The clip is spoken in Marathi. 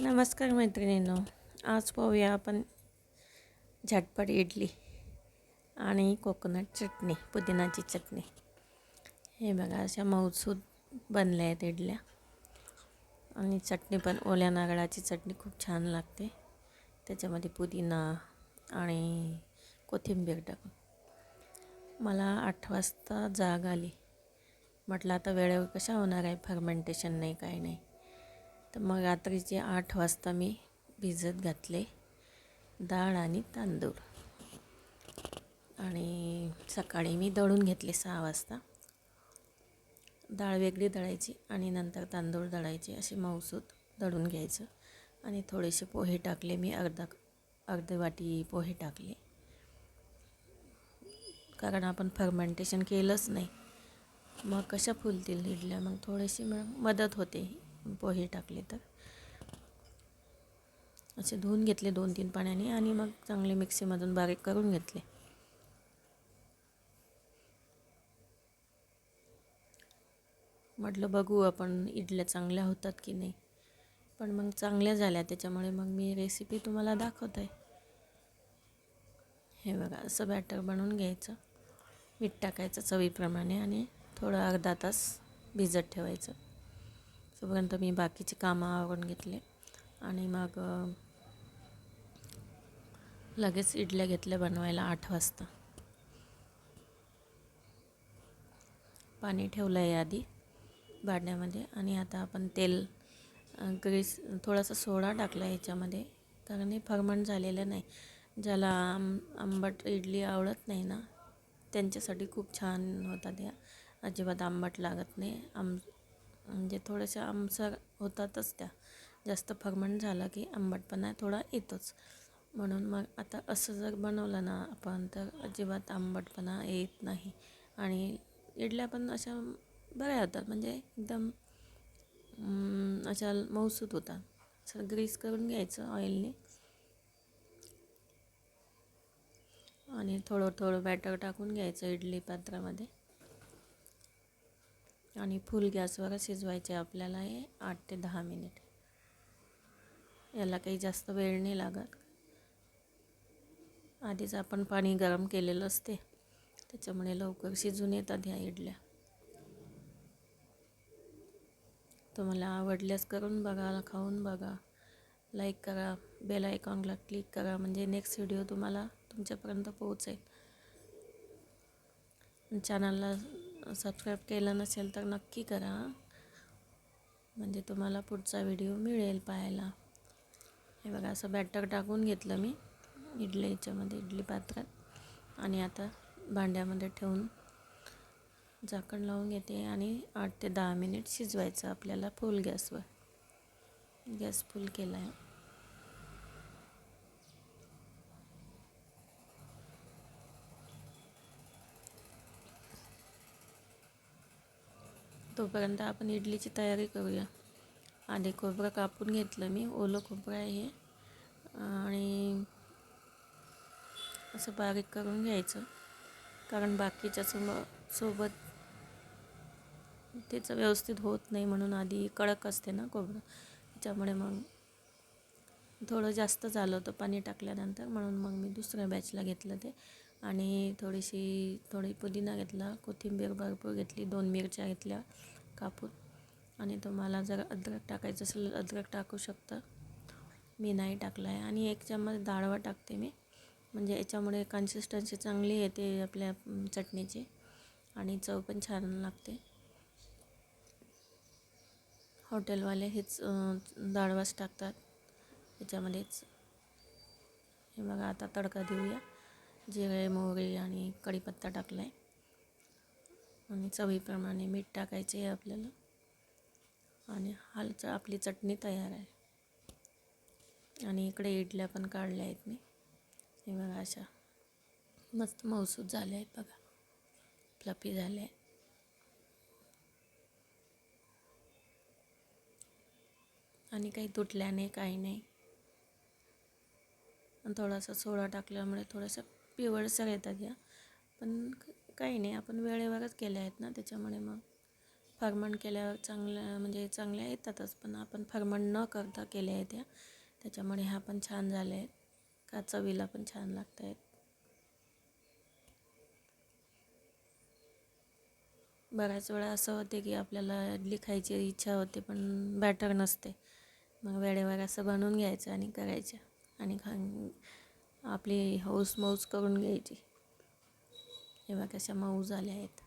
नमस्कार मैत्रिणींनो आज पाहूया आपण झटपट इडली आणि कोकोनट चटणी पुदिनाची चटणी. हे बघा अशा मऊसूद बनल्या आहेत इडल्या. आणि चटणी पण ओल्या नारळाची चटणी खूप छान लागते. त्याच्यामध्ये पुदिना आणि कोथिंबीर टाकून. मला आठ वाजता जाग आली. म्हटलं आता वेळेवर कशा होणार आहे? फर्मेंटेशन नाही काही नाही. तर मग रात्रीचे आठ वाजता मी भिजत घातले डाळ आणि तांदूळ. आणि सकाळी मी दळून घेतले सहा वाजता. डाळ वेगळी दळायची आणि नंतर तांदूळ दळायचे असे मऊसूत दळून घ्यायचं. आणि थोडेसे पोहे टाकले मी अर्धा अर्धे वाटी पोहे टाकले. कारण आपण फर्मेंटेशन केलंच नाही. मग कशा फुलतील इडल्या? मग थोडीशी मग मदत होते. पोहे टाकले तर. असे धुवून घेतले दोन तीन पाण्याने आणि मग चांगले मिक्सीमधून बारीक करून घेतले. म्हटलं बघू आपण इडल्या चांगल्या होतात की नाही. पण मग चांगल्या झाल्या त्याच्यामुळे मग मी रेसिपी तुम्हाला दाखवत. आहे हे बघा असं बॅटर बनवून घ्यायचं. मीठ टाकायचं चवीप्रमाणे आणि थोडं अर्धा तास भिजत ठेवायचं. तोपर्यंत मी बाकीचे कामं आवरून घेतले. आणि मग लगेच इडल्या घेतल्या बनवायला आठ वाजता. पाणी ठेवलं आहे आधी भांड्यामध्ये आणि आता आपण तेल ग्रीस थोडासा सोडा टाकला याच्यामध्ये. कारण हे फर्मंट झालेलं नाही. ज्याला आम आंबट इडली आवडत नाही ना त्यांच्यासाठी खूप छान होतात या. अजिबात आंबट लागत नाही. आम म्हणजे थोड्याशा आमसर होतातच त्या. जास्त फर्मंट झाला की आंबटपणा थोडा येतोच. म्हणून मग आता असं जर बनवलं ना आपण तर अजिबात आंबटपणा येत नाही. आणि इडल्या पण अशा बऱ्या होतात. म्हणजे एकदम अशा मऊसूत होतात. असं ग्रीस करून घ्यायचं ऑइलने. आणि थोडं थोडं बॅटर टाकून घ्यायचं इडली पात्रामध्ये. आणि फुल गॅसवर शिजवायचे आपल्याला हे आठ ते दहा मिनिट. याला काही जास्त वेळ नाही लागत. आधीच आपण पाणी गरम केलेलं असते. त्याच्यामुळे लवकर शिजून येतात ह्या इडल्या. तुम्हाला आवडल्यास करून बघा खाऊन बघा. लाईक करा बेल आयकॉनला क्लिक करा म्हणजे नेक्स्ट व्हिडिओ तुम्हाला तुमच्यापर्यंत पोहोचेल. चॅनलला सबस्क्राईब केलं नसेल तर नक्की करा. म्हणजे तुम्हाला पुढचा व्हिडिओ मिळेल पाहायला. हे बघा असं बॅटर टाकून घेतलं मी इडली याच्यामध्ये इडली पात्रात. आणि आता भांड्यामध्ये ठेवून झाकण लावून घेते आणि आठ ते दहा मिनिट शिजवायचं आपल्याला फुल गॅसवर. गॅस फुल केला आहे तोपर्यंत आपण इडलीची तयारी करूया. आधी खोबरं कापून घेतलं मी. ओलं खोबरं आहे. आणि असं बारीक करून घ्यायचं. कारण बाकीच्या सोब सोबत त्याचं व्यवस्थित होत नाही म्हणून आधी कडक असते ना खोबरं. त्याच्यामुळे मग थोडं जास्त झालं होतं पाणी टाकल्यानंतर. म्हणून मग मी दुसऱ्या बॅचला घेतलं ते. आणि थोडीशी थोडी पुदिना घेतला कोथिंबीर भरपूर घेतली दोन मिरच्या घेतल्या कापून. आणि तुम्हाला जर अद्रक टाकायचं असेल अद्रक टाकू शकता. मी नाही टाकला आहे आणि एक चम्मच डाळवा टाकते मी. म्हणजे याच्यामुळे कन्सिस्टन्सी चांगली येते आपल्या चटणीची. आणि चव पण छान लागते. हॉटेलवाले हेच डाळवाच टाकतात. याच्यामध्येच. हे बघा आता तडका देऊया. जिरे मोहरी आणि कढीपत्ता टाकला आहे आणि चवीप्रमाणे मीठ टाकायचे आहे आपल्याला. आणि हालच आपली चटणी तयार आहे. आणि इकडे इडल्या पण काढल्या आहेत मी. हे बघा अशा. मस्त मौसूद झाल्या आहेत बघा. फ्लफी झाल्या आहेत. आणि काही तुटल्या नाही काही नाही. आणि थोडासा सोडा टाकल्यामुळे थोडंसं पिवळसर येतात या. पण काही नाही आपण वेळेवरच केल्या आहेत ना त्याच्यामुळे मग फर्मण केल्यावर चांगल्या म्हणजे चांगल्या येतातच पण आपण फर्मण न करता केल्या आहेत या. त्याच्यामुळे ह्या पण छान झाल्या आहेत. का चवीला पण छान लागत आहेत. बऱ्याच वेळा असं होते की आपल्याला इडली खायची इच्छा होते पण बॅटर नसते. मग वेळेवर असं बनवून घ्यायचं आणि करायचं आणि खा आपली हौस मौज करून घ्यायची. हे बघा कशा मऊ झाल्या आहेत.